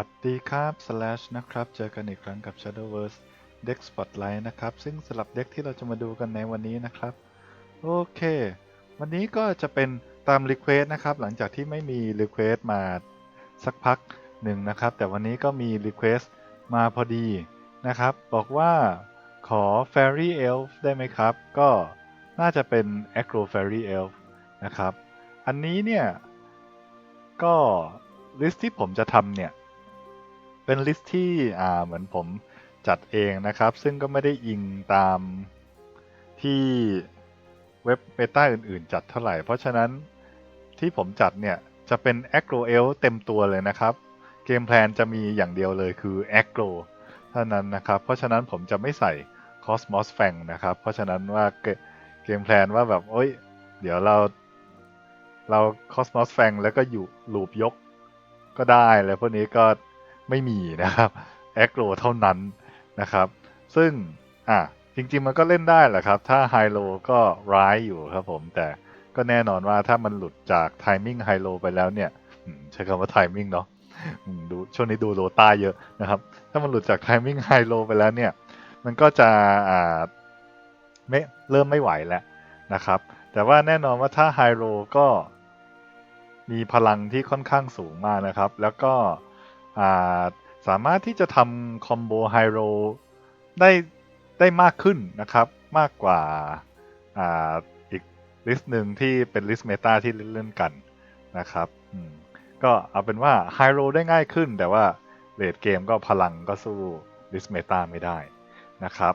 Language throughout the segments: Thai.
วัสดีครับ slash นะครับ เจอกันอีกครั้งกับ Shadowverse Deck Spotlight นะครับ ซึ่งสลับเด็กที่เราจะมาดูกันในวันนี้นะครับ โอเค วันนี้ก็จะเป็นตาม Request นะครับ หลังจากที่ไม่มี Request มาสักพักหนึ่งนะครับ แต่วันนี้ก็มี Request มาพอดีนะครับ บอกว่าขอ Fairy Elf ได้ไหมครับ ก็น่าจะเป็น Agro Fairy Elf นะครับ อันนี้เนี่ย ก็ลิสต์ที่ผมจะทำเนี่ย เป็นลิสต์ที่อ่าเหมือนผมจัดเองนะครับ ซึ่งก็ไม่ได้อิงตามที่เว็บเบต้าอื่นๆ จัดเท่าไหร่ เพราะฉะนั้นที่ผมจัดเนี่ยจะเป็น Agro e l เต็มตัวเลยนะครับ เกมแพลนจะมีอย่างเดียวเลยคือ Agro เท่านั้นนะครับ เพราะฉะนั้นผมจะไม่ใส่ Cosmos f a n g นะครับ เพราะฉะนั้นว่าเกเกมแพลนว่าแบบโอ้ยเดี๋ยวเราเรา Cosmos f a n g แล้วก็อยู่ลูปยกก็ได้แล้วพวกนี้ก็ ไม่มีนะครับแอคโรเท่านั้นนะครับ ซึ่งอะจริงๆมันก็เล่นได้แหละครับ ถ้าไฮโลก็ร้ายอยู่ครับผมแต่ก็แน่นอนว่าถ้ามันหลุดจากไทมิ่งไฮโลไปแล้วเนี่ยใช้คำว่าไทมิ่งเนาะดูช่วงนี้ดูโลต้าเยอะนะครับ ถ้ามันหลุดจากไทมิ่งไฮโลไปแล้วเนี่ย มันก็จะอ่าไม่เริ่มไม่ไหวแล้วนะครับ แต่ว่าแน่นอนว่าถ้าไฮโลก็มีพลังที่ค่อนข้างสูงมากนะครับ แล้วก็ สามารถที่จะทำคอมโบไฮโ o ได้ได้มากขึ้นนะครับ มากกว่าอ,าอีกลิสต์หนึ่งที่เป็นลิสต์เมตาที่เล่นกันนะครับก็เอาเป็นว่าไฮโ o ได้ง่ายขึ้น แต่ว่าเลดเกมก็พลังก็สู้ลิสต์เมตาไม่ได้นะครับ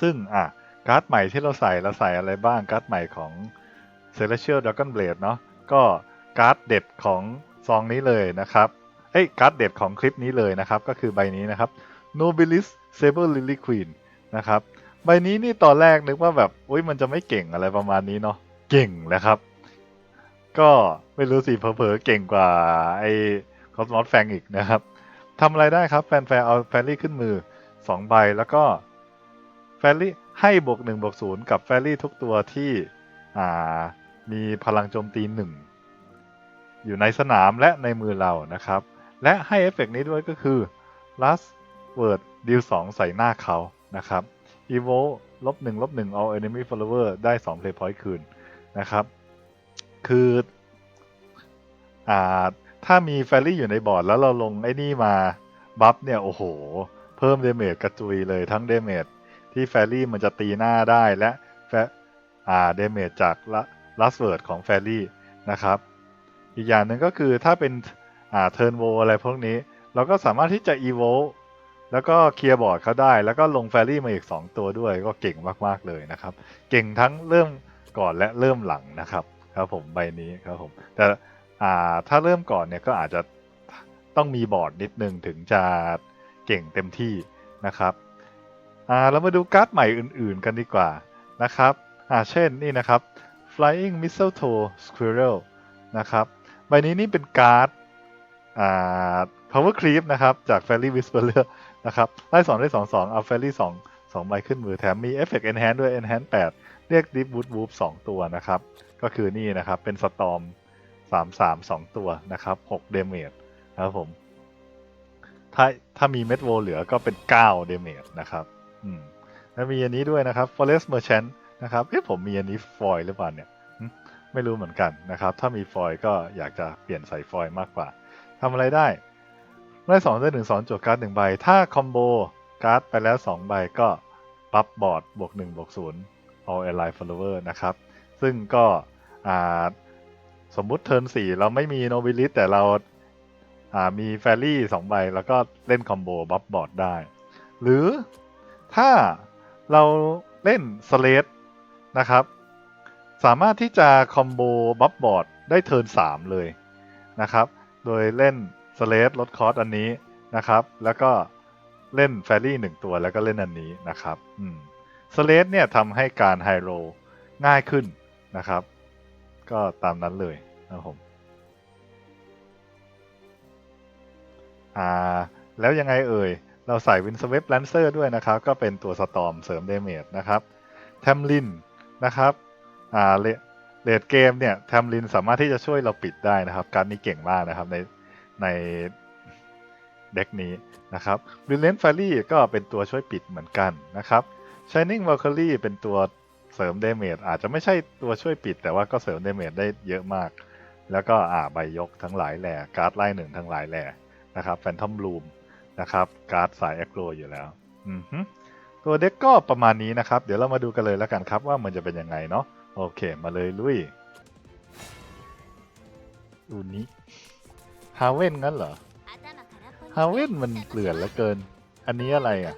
ซึ่งอะการ์ดใหม่ที่เราใส่เราใส่อะไรบ้างการ์ดใหม่ของ Celestial Dragon Blade เนาะก็การ์ดเด็ดของซองนี้เลยนะครับ อ้ยการ์ดเด็ดของคลิปนี้เลยนะครับ ก็คือใบนี้นะครับ Nobilis Saber Lily Queen นะครับใบนี้นี่ตอนแรกนึกว่าแบบอุ้ยมันจะไม่เก่งอะไรประมาณนี้เนาะเก่งนะครับ ก็ไม่รู้สิเผลอๆเก่งกว่าไอ้ Cosmos f a n g อีกนะครับทำอะไรได้ครับแฟนๆเอาแฟรี่ขึ้นมือ 2 ใบแล้วก็แฟรี่ให้บวก1บวก0กับแฟรี่ทุกตัวที่อ่ามีพลังโจมตี 1 อยู่ในสนามและในมือเรานะครับ และให้เอฟเฟกต์นี้ด้วยก็คือ last word deal 2ใส่หน้าเขานะครับ evolve ลบ1ลบ1 all enemy follower ได้2 play point คืนนะครับ คืออ่าถ้ามีแฟรี่อยู่ในบอร์ดแล้วเราลงไอ้นี่มาบัฟเนี่ย โอ้โห เพิ่มเดเมจกระจุยเลยทั้งเดเมจที่แฟรี่มันจะตีหน้าได้และแฟอ่าเดเมจจากลัสเวิร์ดของแฟรี่นะครับ อีกอย่างหนึ่งก็คือถ้าเป็น อ่าเทิร์นโวอะไรพวกนี้ เราก็สามารถที่จะอีโวแล้วก็เคลียร์บอร์ดเขาได้ แล้วก็ลงแฟรี่มาอีก 2 ตัวด้วย ก็เก่งมากๆเลยนะครับ เก่งทั้งเริ่มก่อนและเริ่มหลังนะครับ ครับผมใบนี้ครับผม แต่อ่าถ้าเริ่มก่อนเนี่ยก็อาจจะต้องมีบอร์ดนิดนึงถึงจะเก่งเต็มที่นะครับอ่าเรามาดูการ์ดใหม่อื่นๆกันดีกว่านะครับอ่าเช่นนี่นะครับ Flying Mistletoe Squirrel นะครับ ใบนี้นี่เป็นการ์ด power creep นะครับ จาก fairy whisperer นะครับไล่สองได้สองสองเอา fairy สองสองใบขึ้นมือแถมมี effect enhance ด้วย enhance 8 เรียก deep wood whoop สองตัวนะครับ ก็คือนี่นะครับ เป็น storm สามสามสองตัวนะครับหก damage นะครับผม ถ้าถ้ามีเม็ดโวเหลือก็เป็น9 damage นะครับ อืมแล้วมีอันนี้ด้วยนะครับ forest merchant นะครับเอ๊ะผมมีอันนี้ foil หรือเปล่าเนี่ยไม่รู้เหมือนกันนะครับ ถ้ามีฟอยก็อยากจะเปลี่ยนใส่ฟอยมากกว่า ทำอะไรได้ได้สองได้หนึ่งสองจวดการ์ดหนึ่งใบ ถ้าคอมโบการ์ดไปแล้วสองใบก็ปั๊บบอร์ดบวกหนึ่งบวกศูนย์ all ally follower นะครับ ซึ่งก็สมมุติเทิร์นสี่เราไม่มีโนบิลิสแต่เรามีแฟรี่สองใบ แล้วก็เล่นคอมโบบัฟบอร์ดได้ หรือถ้าเราเล่นสเลดนะครับ สามารถที่จะคอมโบบัฟบอร์ดได้เทิร์น3เลยนะครับ โดยเล่นสเลดลดคอสอันนี้นะครับ แล้วก็เล่นแฟรี่หนึ่งตัวแล้วก็เล่นอันนี้นะครับอืมสเลดเนี่ยทำให้การไฮโรง่ายขึ้นนะครับ ก็ตามนั้นเลยนะครับผมอ่าแล้วยังไงเอ่ย เราใส่วินสเวฟแลนเซอร์ด้วยนะครับ ก็เป็นตัวสตอมเสริมเดเมจนะครับ แทมลินนะครับอ่า เลดเกมเนี่ยแทมลินสามารถที่จะช่วยเราปิดได้นะครับ การนี้เก่งมากนะครับในในเด็กนี้นะครับ Brilliant Fairy ก็เป็นตัวช่วยปิดเหมือนกันนะครับ Shining Valkyrie เป็นตัวเสริมเดเมจอาจจะไม่ใช่ตัวช่วยปิด แต่ว่าก็เสริมเดเมจได้เยอะมาก แล้วก็อ่าใบยกทั้งหลายแหล่การ์ดไล่หนึ่งทั้งหลายแหล่นะครับแฟนทอมบลูมนะครับการ์ดสายแอคโรอยู่แล้วอือฮึตัวเด็กก็ประมาณนี้นะครับ เดี๋ยวเรามาดูกันเลยแล้วกันครับว่ามันจะเป็นยังไงเนาะ โอเค มาเลยลุยอูนี้ฮาเว่นงั้นเหรอ ฮาเว่นมันเกลื่อนเหลือเกิน อันนี้อะไรอะ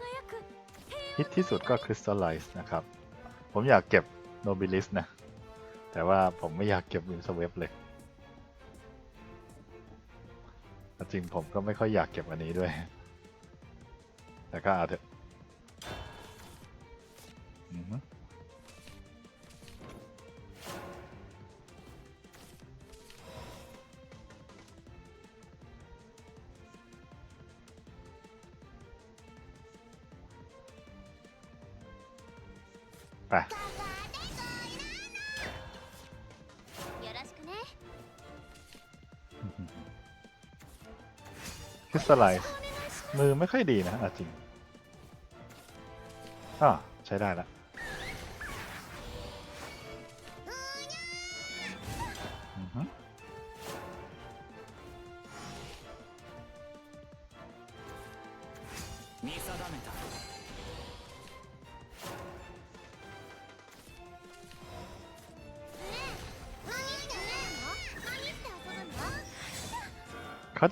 ฮิตที่สุดก็คริสตัลไลซ์นะครับ ผมอยากเก็บโนบิลิสนะ แต่ว่าผมไม่อยากเก็บวินสเวฟเลย จริงผมก็ไม่ค่อยอยากเก็บอันนี้ด้วย แต่ก็เอาเถอะ อือ ปคริสตัลไลซ์มือไม่ค่อยดีนะจริงอ่าใช้ได้แล้ว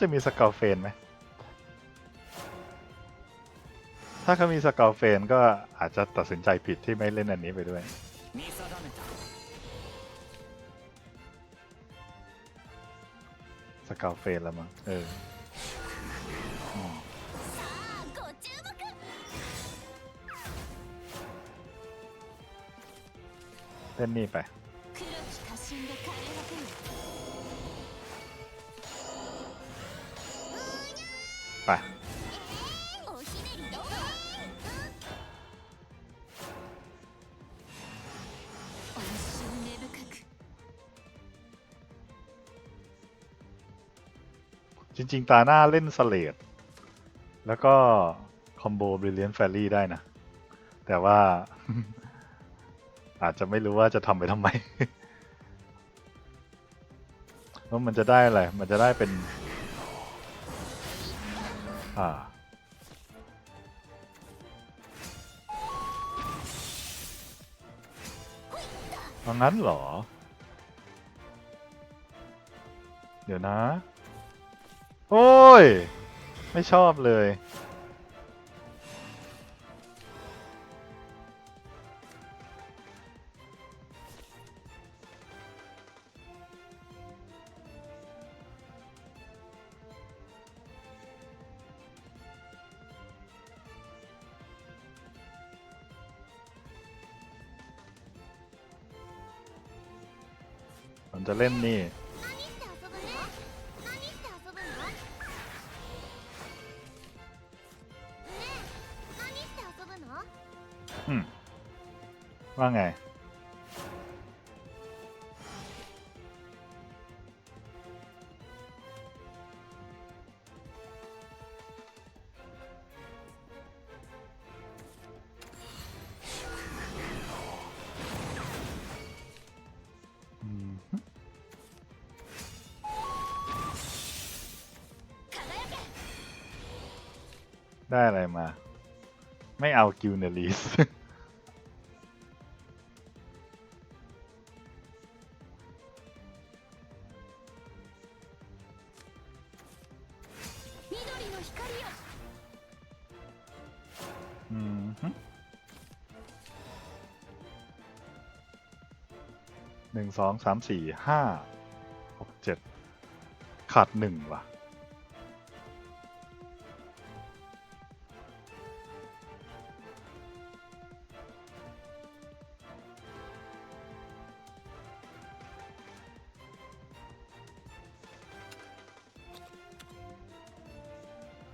จะมีสกอลเฟนไหม ถ้าเขามีสกอลเฟนก็อาจจะตัดสินใจผิดที่ไม่เล่นอันนี้ไปด้วย สกอลเฟนละมั้ง เออเล่นนี่ไป ริง ๆ ตาหน้าเล่นสเลดแล้วก็คอมโบบริเลียนแฟรี่ได้นะ แต่ว่า อาจจะไม่รู้ว่าจะทำไปทำไมว่ามันจะได้อะไร มันจะได้เป็น อ่าเอางั้นเหรอ เดี๋ยวนะ โอ้ย ไม่ชอบเลยผมจะเล่นนี่ ว่าไงอืม輝けได้อะไรมา ไม่เอากิลเนลีส สองสามสี่ห้าหกเจ็ดขาดหนึ่งว่ะ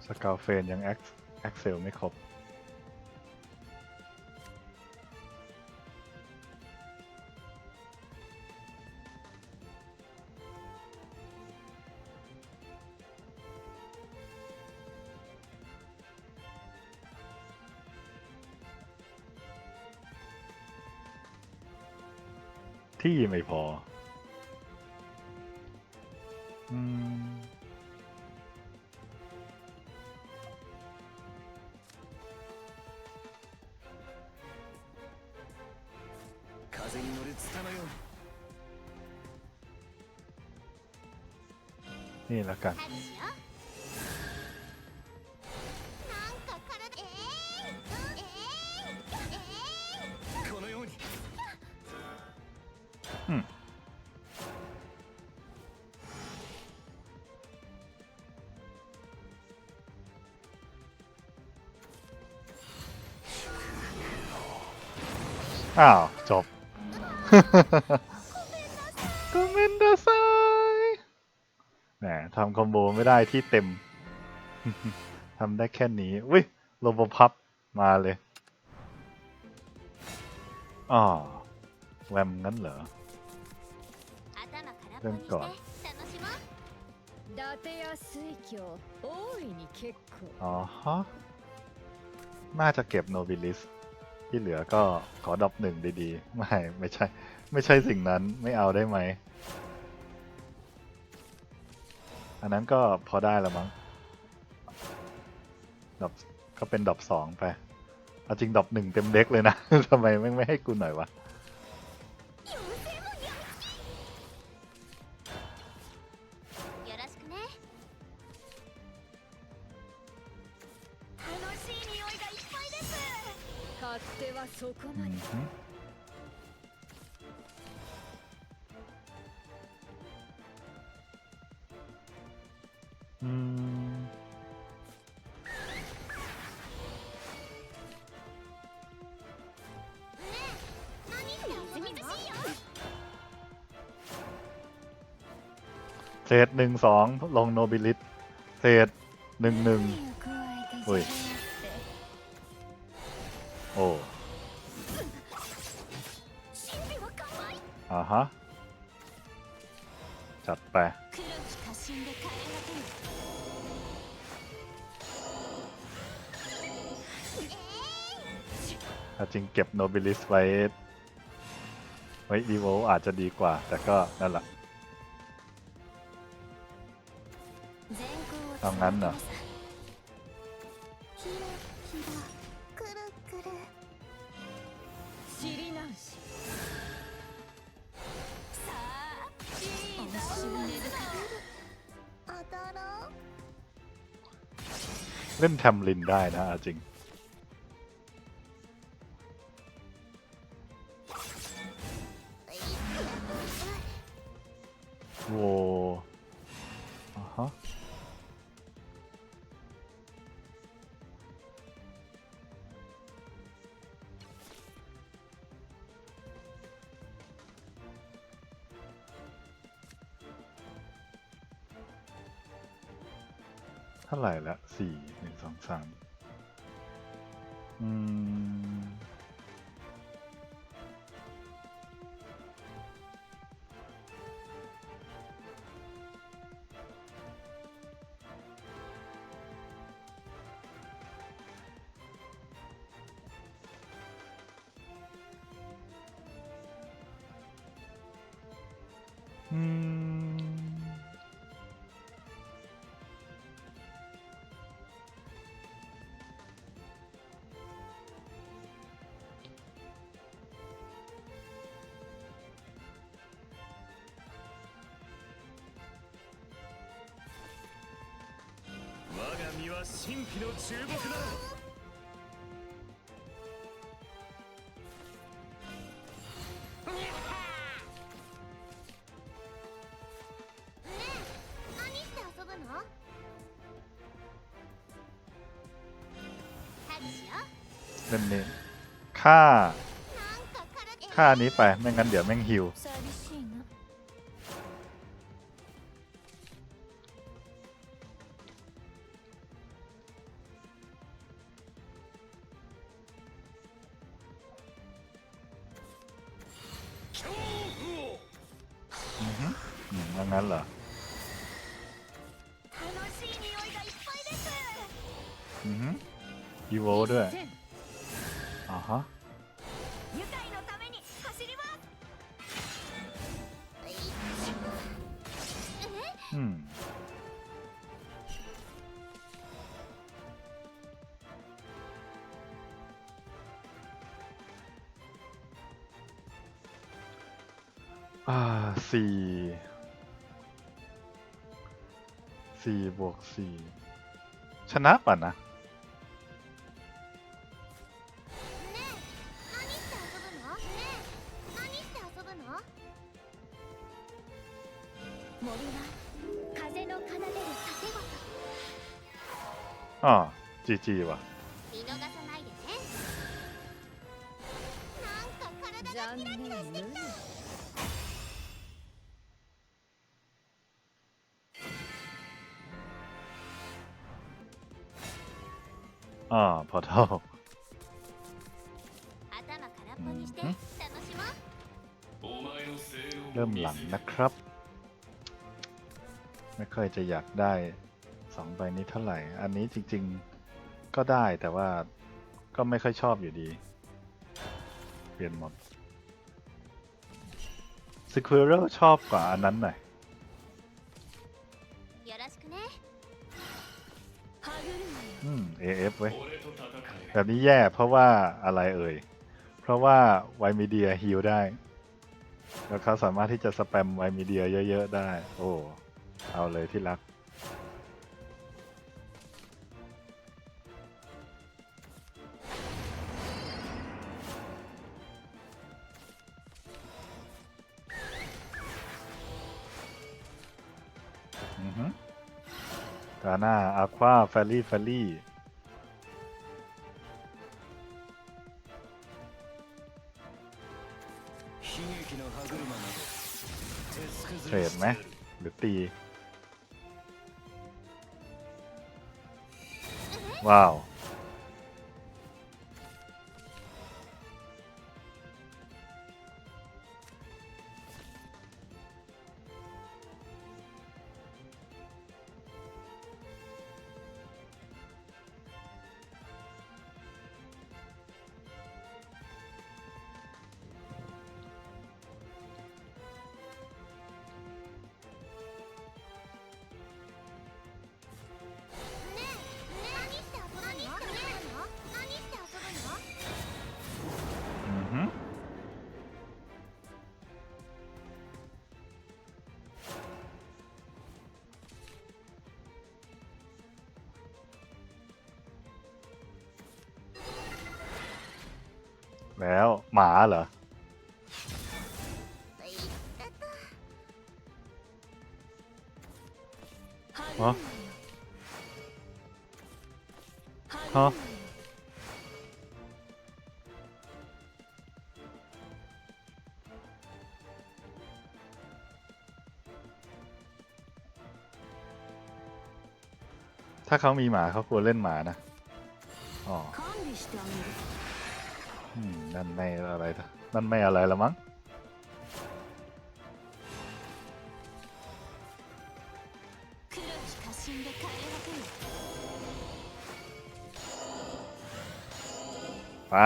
สกาวเฟนยังแอคแอคเซลไม่ครบ ที่ไม่พออื อ้าวจบก็เมนดาไซแหมทำคอมโบไม่ได้ที่เต็ม ทำได้แค่นี้วิโลบพับมาเลยอ๋อแวมงั้นเหรอ เริ่มก่อนอ๋อฮะ น่าจะเก็บโนบิลิส ที่เหลือก็ขอดรอปหนึ่งดีๆ ไม่ไม่ใช่ ไม่ใช่สิ่งนั้นไม่เอาได้ไหม อันนั้นก็พอได้แล้วมั้งดรอปก็เป็นดรอปสองไป เอาจริงดรอปหนึ่งเต็มเด็กเลยนะ ทำไมไม่ไม่ให้กูหน่อยวะ เศษหนึ่งสองลงโนบิลิตเศษหนึ่งหนึ่งโอ้ย โอ้ ฮะ จัดไป จริงเก็บโนบิลิสไว้ ไว้อีโวอาจจะดีกว่า แต่ก็นั่นแหละเอางั้นเหรอ เล่นแทมลินได้นะจริง โวอ่าฮะเท่าไหร่ละสี่หนึ่ง สองส は神秘の注目だろ何して遊ぶのタッチよ เล่นนี้ฆ่า なんか体 ฆ่านี้ไป ไม่งั้นเดี๋ยวแม่งฮิว しい匂いがいっぱいですうんあは？愉快のために走ります。うん。 สี่บวกสี่ชนะป่ะนะ ねえ何して遊ぶのねえ何して遊ぶの森は風の奏でる盾ごと อ๋อจีจีว่ะ 見逃さないでねなんか体が残念無理 อ่าพอเท่าเริ่มหลังนะครับ ไม่ค่อยจะอยากได้สองใบนี้เท่าไหร่ อันนี้จริงๆก็ได้แต่ว่าก็ไม่ค่อยชอบอยู่ดี เปลี่ยนหมดสควอเรลชอบกว่าอันนั้นหน่อย AF เว้ยแบบนี้แย่เพราะว่าอะไรเอ่ย เพราะว่าไวมีเดียฮิลได้ แล้วเขาสามารถที่จะสแปมไวมีเดียเยอะๆได้ โอ้เอาเลยที่รัก อือฮึกาหน้าอาควาแฟลี่แฟลี่ ตี ว้าว แล้วหมาเหรอ いったとはぐるなよははぐるなよ ถ้าเขามีหมาเขาควรเล่นหมานะ อ๋อ 管理してあげる อืม นั่นไม่อะไรนั่นไม่อะไรละมั้งไป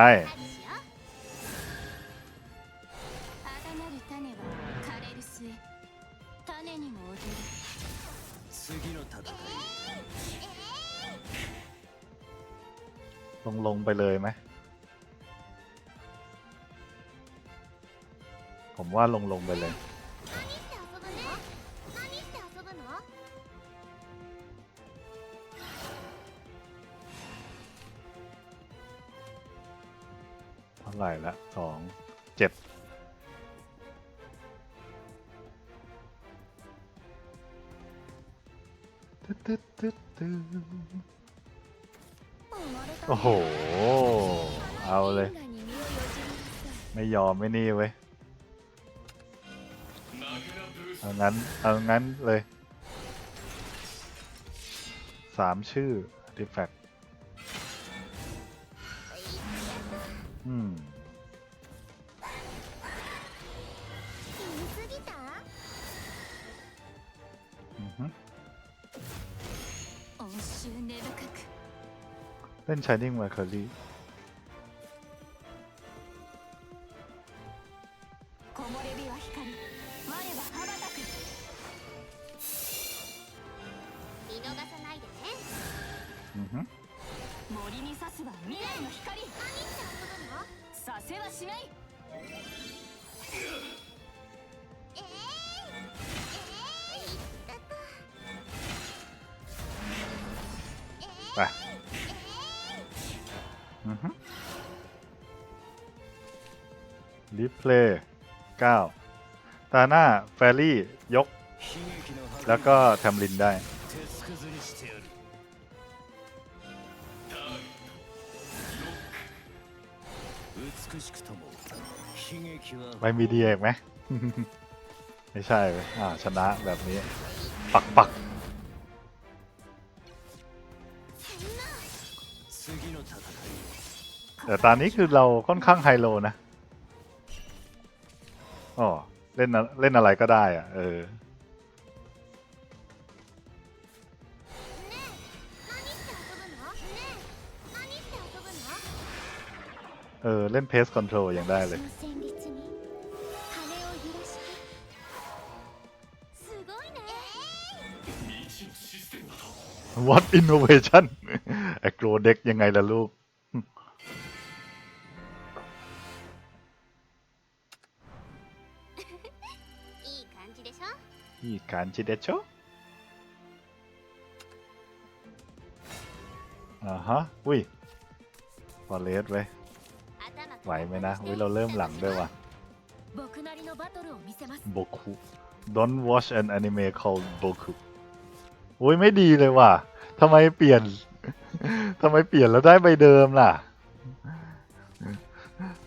ลงลงไปเลยไหม ผมว่าลงลงไปเลย เท่าไหร่ละสองเจ็ดโอ้โห เอาเลย ไม่ยอมไม่นี่เว้ย เอางั้น เอางั้นเลยสามชื่อดิแฟกอืมเล่นชายดิ้งไวเคอรี่ バスは未来の光神ちゃんことさせはしないえー、えー、えー、えー、えー、うんリプレย์9ตาหน้า แฟรี่ ยก แล้วก็ทำลินได้ ไม่มีดีเอกไหมไม่ใช่เลยอ่าชนะแบบนี้ ปักปักแต่ตอนนี้คือเราค่อนข้างไฮโลนะอ๋อเล่นเล่นอะไรก็ได้อะ เออเออ เล่นเพสคอนโทรลยังได้เลย What innovation ไอโกรเด็กยังไงล่ะลูก いい感じでしょ อีกการชิเดโชอ่าฮะ อุ้ยฟอเรสไว้ย 頭 ไหวไหมนะ อุ้ย เราเริ่มหลังด้วยว่ะ 僕なりのバトルを見せます โบคุ Don't watch an anime called โอ้ยไม่ดีเลยว่ะทำไมเปลี่ยนทำไมเปลี่ยนแล้วได้ใบเดิมล่ะ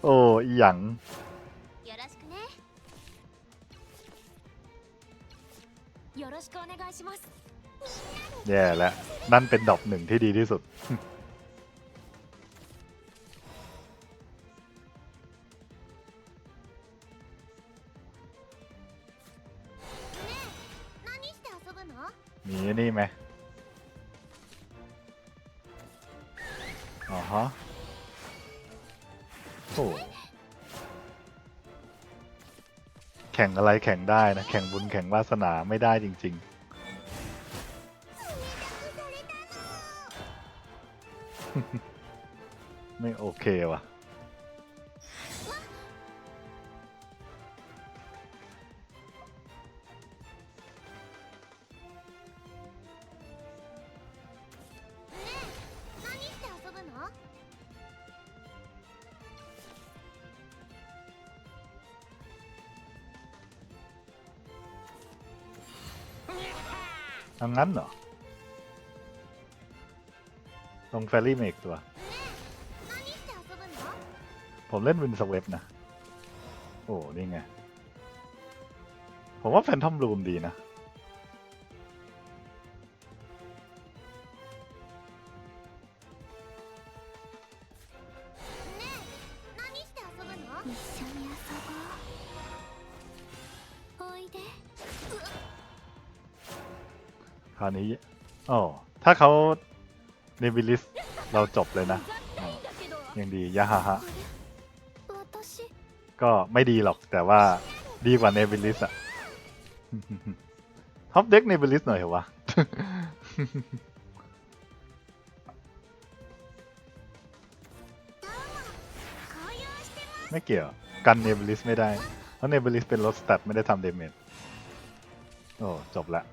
โอ้อีหยังแย่แล้วนั่นเป็นดอกหนึ่งที่ดีที่สุด มีไอ้นี่ไหมอ๋อฮะโอ้แข่งอะไรแข่งได้นะ แข่งบุญแข่งวาสนาไม่ได้จริง ๆไม่โอเคว่ะ ทางนั้นเหรอ ลงแฟรี่เมกตัว ผมเล่นวินสเวปนะ โอ้ นี่ไง ผมว่าแฟนทอมรูมดีนะ อนนี้โอ้ถ้าเขาเนบิลิสเราจบเลยนะยังดียะฮะฮะก็ไม่ดีหรอกแต่ว่าดีกว่าเนบิลิสอะท็อปเด็กเนบิลิสหน่อยเหรอวะไม่เกี่ยว กันเนบิลิสไม่ได้ เพราะเนบิลิสเป็นรถสแตทไม่ได้ทำเดเมจโอ้ จบละ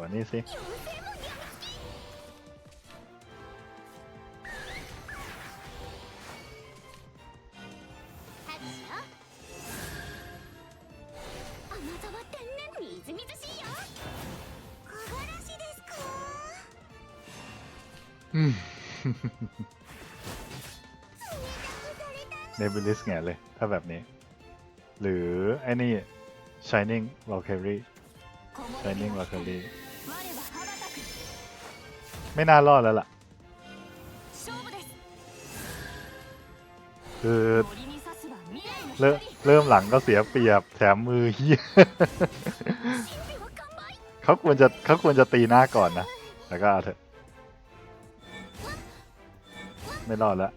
หัวนี่สิเนบิลิสแง่เลย ถ้าแบบนี้ หรือไอ้นี่ Shining Valkyrie Shining Valkyrie ไม่น่ารอดแล้วล่ะ คือเริ่มเริ่มหลังก็เสียเปรียบแถมมือเฮียเขาควรจะเขาควรจะตีหน้าก่อนนะแต่ก็เถอะ ไม่รอดแล้ว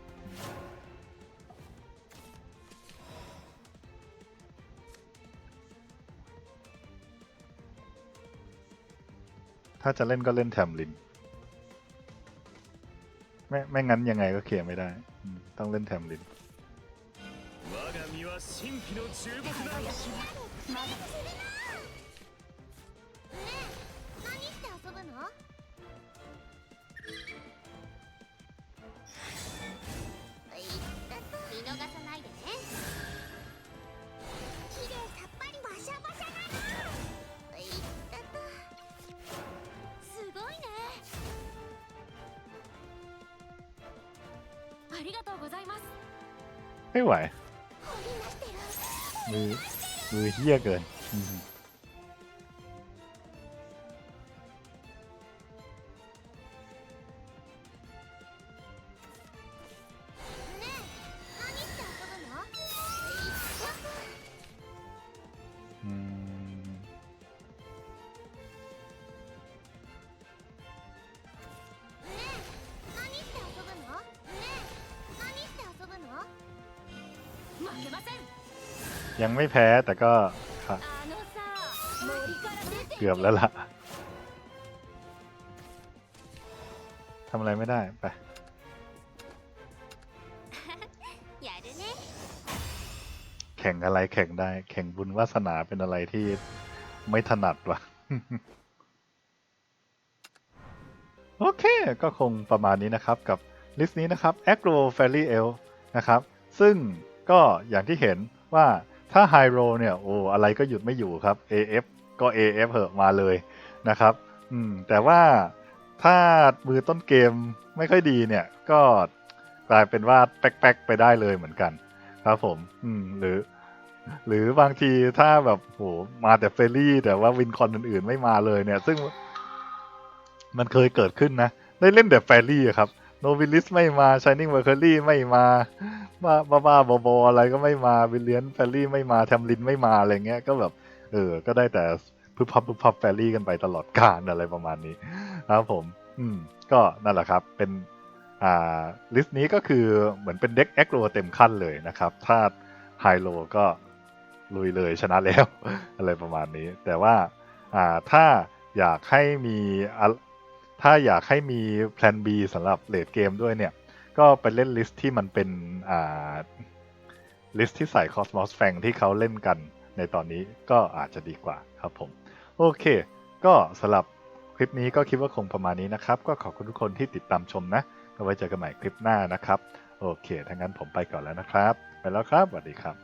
ถ้าจะเล่นก็เล่นแถมลิน ไม่ไม่งั้นยังไงก็เคลียร์ไม่ได้อืมต้องเล่นแถมลิน 我が身は は神秘の重木だ ไม่ไหวมือมือเฮี้ยเกิน ไม่แพ้แต่ก็เกือบแล้วล่ะทำอะไรไม่ได้ไปแข่งอะไรแข่งได้ แข่งบุญวาสนาเป็นอะไรที่ไม่ถนัดวะโอเค ก็คงประมาณนี้นะครับกับลิสต์นี้นะครับ Agro Fairy Elf นะครับ ซึ่งก็อย่างที่เห็นว่า ถ้า High Roll เนี่ยโอ้อะไรก็หยุดไม่อยู่ครับ AF ก็ AF เหอะมาเลยนะครับอืมแต่ว่าถ้ามือต้นเกมไม่ค่อยดีเนี่ย ก็กลายเป็นว่าแป๊กๆไปได้เลยเหมือนกัน ครับผม อืมหรือ หรือบางทีถ้าแบบโหมาแต่เฟรรี่ แต่ว่าวินคอนอื่นๆไม่มาเลยเนี่ย ซึ่งมันเคยเกิดขึ้นนะ ได้เล่นแต่แฟรี่ครับ โนวิลิสไม่มาช i นิ่งเวอร์เคอรี่ไม่มา บ้าบ้าบ้าบออะไรก็ไม่มาวิลเลียนแฟรี่ไม่มาแทมลินไม่มาอะไรเงี้ย ก็แบบ เออ ก็ได้แต่พึบพับพึบพับแฟรี่กันไปตลอดกาลอะไรประมาณนี้ครับผม อืม ก็นั่นแหละครับ เป็นอ่าลิสต์นี้ก็คือเหมือนเป็นเด็กแอคโรเต็มขั้นเลยนะครับ ถ้าไฮโลก็ลุยเลยชนะแล้ว อะไรประมาณนี้ แต่ว่าอ่าถ้าอยากให้มีอะถ้าอยากให้มีแพลน B สำหรับเลดเกมด้วยเนี่ย ก็ไปเล่นลิสต์ที่มันเป็นอ่าลิสต์ที่ใส่คอสมอสแฟงที่เขาเล่นกันในตอนนี้ก็อาจจะดีกว่าครับผม โอเค ก็สำหรับคลิปนี้ก็คิดว่าคงประมาณนี้นะครับ ก็ขอบคุณทุกคนที่ติดตามชมนะก็ไว้เจอกันใหม่คลิปหน้านะครับ โอเคถ้างั้นผมไปก่อนแล้วนะครับ ไปแล้วครับสวัสดีครับ